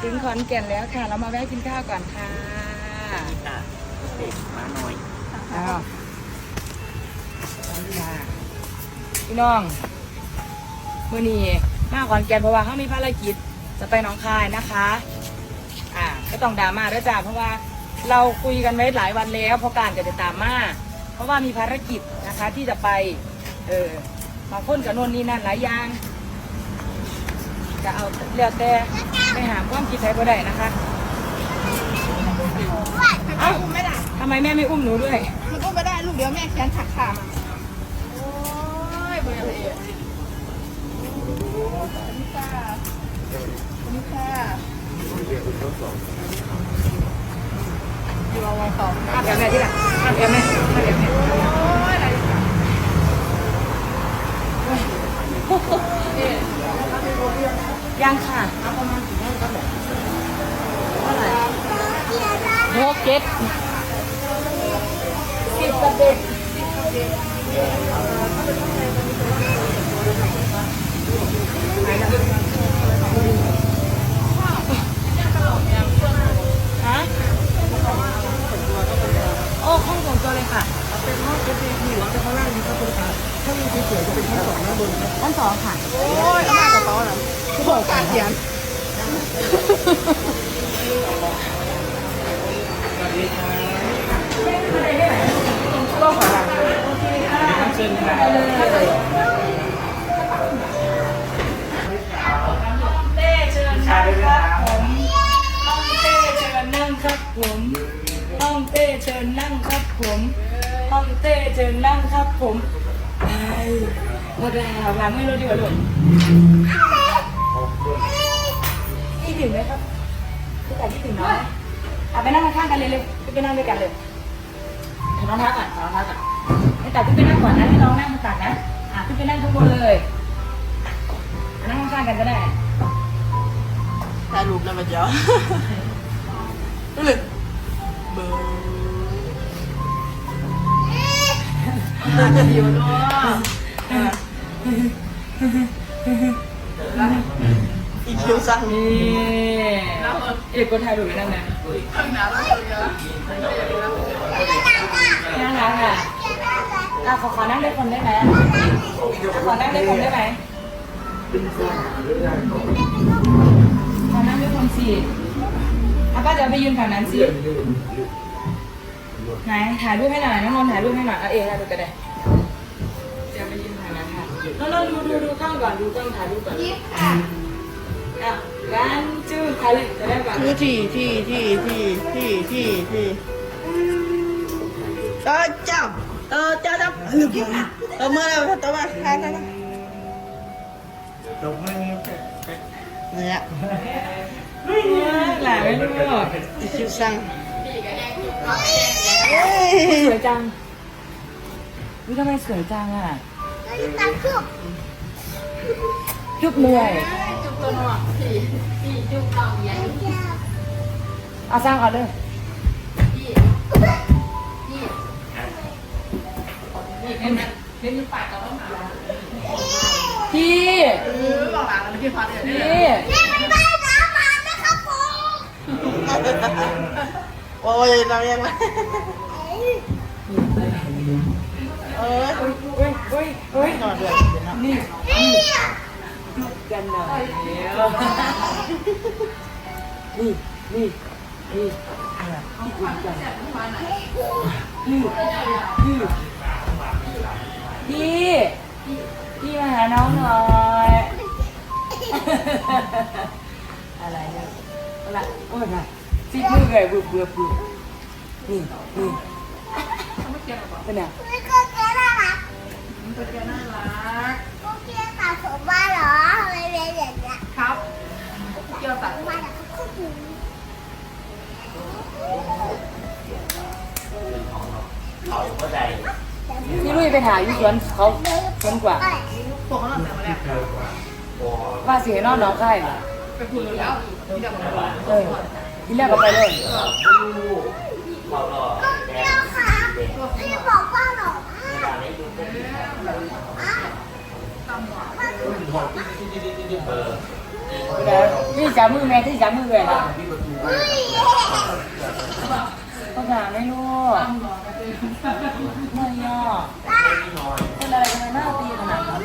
ถึงขอนแก่นแล้วค่ะ เรามาแวะกินข้าวก่อนค่ะจ้ะเด็กมาหน่อยอ้าวขอบคุณค่ะพี่น้องมื่อนี้มาขอนแก่นเพราะว่าเขามีภารกิจจะไปหน้องคายนะคะ อ่า ก็ต้องดราม่าด้วยจ้าเพราะว่าเราคุยกันไว้หลายวันแล้วเพราะการจะตามมาเพราะว่ามีภารกิจนะคะที่จะไป เออบางคนกับนวนนี่นั่นหลายอย่าง จะเอาเรียวแต่ไปหาความคิดใครก็ได้นะคะเอ้าไม่ได้ทำไมแม่ไม่อุ้มหนูด้วยมันก็ไม่ได้ลูกเดียวแม่แขนขัดขามาโอ้ยเบื่อเลยนี่ค่ะนี่ค่ะอยู่รอวันสองห้ามแอมแม่ที่ละห้ามแอมแม่ห้ามแอมแม่โอ้ยอะไร ยังค่ะเอาประมาณกี่เท่าไหร่เท่าไหร่หกเจ็ดสิบกับเด็กฮ ผมห้องเต้เชิญนั่งครับผมห้องเต้เชิญนั่งครับผมไปหมดแล้วหลังไม่รู้ดีกว่าหลุดคิดถึงไหมครับพี่แต่คิดถึงน้องไหมอะไปนั่งข้างกันเลยเร็วไปนั่งด้วยกันเลยถอดรองเท้าก่อนถอดรองเท้าก่อนให้แต่ขึ้นไปนั่งก่อนนะให้น้องนั่งข้างกันนะอะขึ้นไปนั่งข้างบนเลยนั่งข้างกันก็ได้ถ่ายรูปแล้วมันเยอ อยู่ด้วยอีคิวสั่งนี่เอกคนไทยดูไปนั่งนะข้างหน้าเราเยอะน่ารักอะอะขอขอนั่งได้คนได้ไหมขอนั่งได้คนได้ไหมขอนั่งด้วยคนสิอะป้าเดี๋ยวไปยืนฝั่งนั้นสิไหนถ่ายรูปให้หน่อยน้องนนท์ถ่ายรูปให้หน่อยเอาเองถ่ายรูปก็ไดี๋ยวไปยืนฝั่ง นั้นค่ะน้องนนท์ดูดูดูกล้องก่อนดูกล้องถ่ายรูปก่อนยิ้มค่ะอะกันจูถ่ายเลยจะได้ก่อนคือที่ที่ที่ที่ที่ที่ที่เออเจ้าเออเจ้าเจ้าหลุดมาเออเมื่อเราตั วมาใครใครจบไม่มีแค่เนี่ยหลายไม่รู้อีคิวสั่งสวยจังวิทำไมสวยจังอะจุบเหนื่อยจุดตัวหนวดพี่พี่จุดเราใหญ่เอาสร้างเอาเลยพี่พี่นี่เห็นไหมเห็น นี่นี่นี่ที่อุ่นกันนี่นี่พี่พี่มาหาน้องหน่อยอะไรเนี่ยอะไรโอ้ยมาซีมือไงบึบบึบบึบนี่นี่เป็นไงมันก็แค่น่ารักกูเกียร์สะสมมาเหรอทำไมเป็นอย่างเงี้ยครับเกี่ยวตัดมาจาก คุกกี้เขาก็ใจพี่ลุยไปถ่ายอยู่สวนเขาสวนกว่าพวกเขาหลับแต่มาแล้วว่าสิให้นอนน้องไข่ไปคุยแล้วที่ดับมันเออที่แรกก็ไปเลยเขารอแดเดี๋ยวค่ะพี่บอกว่าหรอการให้ดูเป็นอะเออ จับมือแม่ที่จับมือเลยนะก็ถาไม่รู้ไม่ย่อเป็นอะไรทำไมหน้าตีขนาดนั้น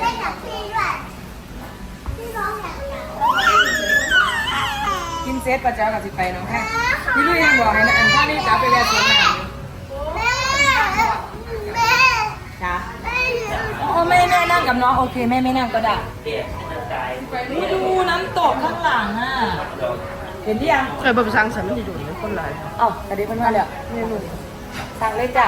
กินเซตประจ้ากับสิไปน้องแค่พี่ลุยยังบอกให้นะอันถ้าไม่จับไปแวะสวนน้ำแม่แม่จ้าโอ้แม่แม่นั่งกับน้องโอเคแม่ไม่นั่งก็ได้ เด็กกระจายดูน้ำตกข้างหลังอะ เห็นหรือยังเคยบริษัทฉันมันจะอยู่ในคนหลายเอ้าแต่เด็กมันมาแล้วนี่ลูกสั่งเลยจ้ะ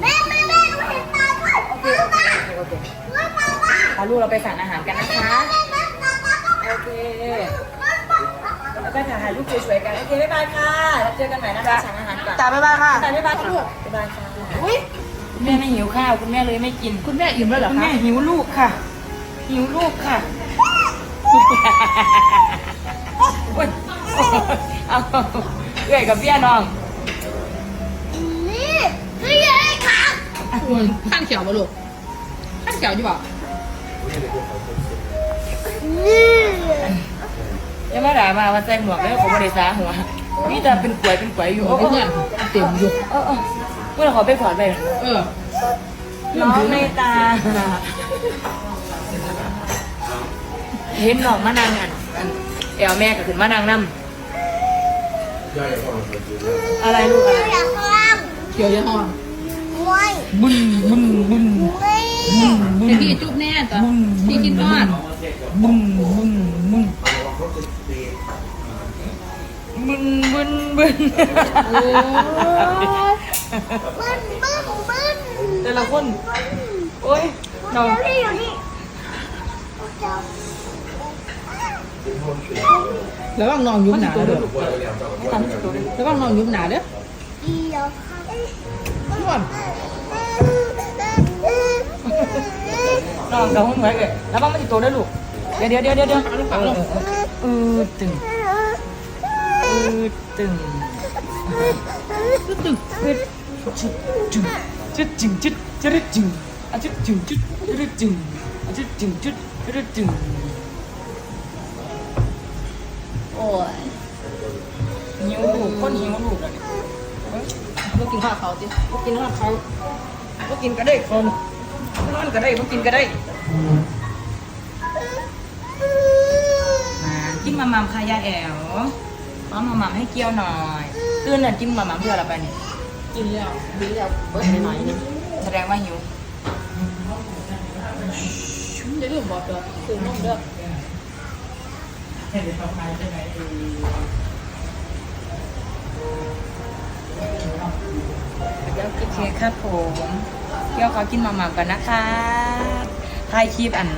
แม่แม่แม่หนูเห็นตาด้วยโอเคโอเคโอเคโอเคว่าตาว่าพาลูกเราไปสั่งอาหารกันนะคะโอเคแล้วก็ถ่ายรูปสวยๆกันโอเคบ๊ายบายค่ะแล้วเจอกันใหม่นะคะสั่งอาหารก่อนตาบ๊ายบายค่ะบ๊ายบายค่ะลูกบ๊ายบายค่ะอุ้ย คุณแม่ไม่หิวข้าวคุณแม่เลยไม่กิน คุณแม่อิ่มแล้วเหรอคุณคะแม่หิวลูกค่ะ หิวลูกค่ะโอ๊ยเอาเอื้อยกับเบี้ยน้องนี่นี่ไอ้ขาข้างเขียวมาลูกข้างเขียวอยู่ป่ะนี่ยังไม่ได้มาวันใส่หมวกแล้วผมไม่ได้สาหัวนี่แต่เป็นกลวยเป็นกลวยอยู่เพื่อนเต็มอยู่ เออเออ เมื่อเราขอไปถอดไปเออน้องเมตตา เห็นน้องมานั่งอันอันแอวแม่ก็ขึ้นมานั่งนำอะไรลูกอะไรอยากฟังเขียวยังอ่อนไม่บุญบุญบุญไม่เดี๋ยวพี่จุ๊บแน่จ้ะพี่กินทอดบุญบุญบุญบุญบุญบุญโอ้ บึ้นบึ้นบึ้นแต่ละคนโอ้ยน้องเดี๋ยวนี่อยู่นี่เดี๋ยวแล้วว่างนอนยุบหนาเด้อให้ทำให้ตัวเลยแล้วว่างนอนยุบหนาเด้อเดี๋ยวนอนน้องกับห้องเหมือนเลยแล้วบ้างไม่ติดตัวด้วยลูกเดี๋ยวเดี๋ยวเดี๋ยวเดี๋ยวเดี๋ยวเออตึงเออตึงตึ๊ง จุดจุดจุดจุดจุดจุดจุดอะจุดจุดจุดจุดจุดอะจุดจุดจุดจุดจุดโอ้ยหิวลูกคนหิวลูกอะมากินข้าวเขาสิมากินข้าวเขาก็กินก็ได้คนนอนก็ได้ก็กินก็ได้มากินมามามค่ะยาแอ๋วเอามามามให้เกี๊ยวหน่อยตื่นน่ะกินมามามเพื่ออะไรไปเนี่ย กินแล้วกินแล้วเบิดหน่อยนึงแสดงว่าหิวจะลืมบอกเด้อคือนมเด้อโอเคครับผมเกี๊ยวขอกินมามามก่อนนะคะถ่ายคลิปอัน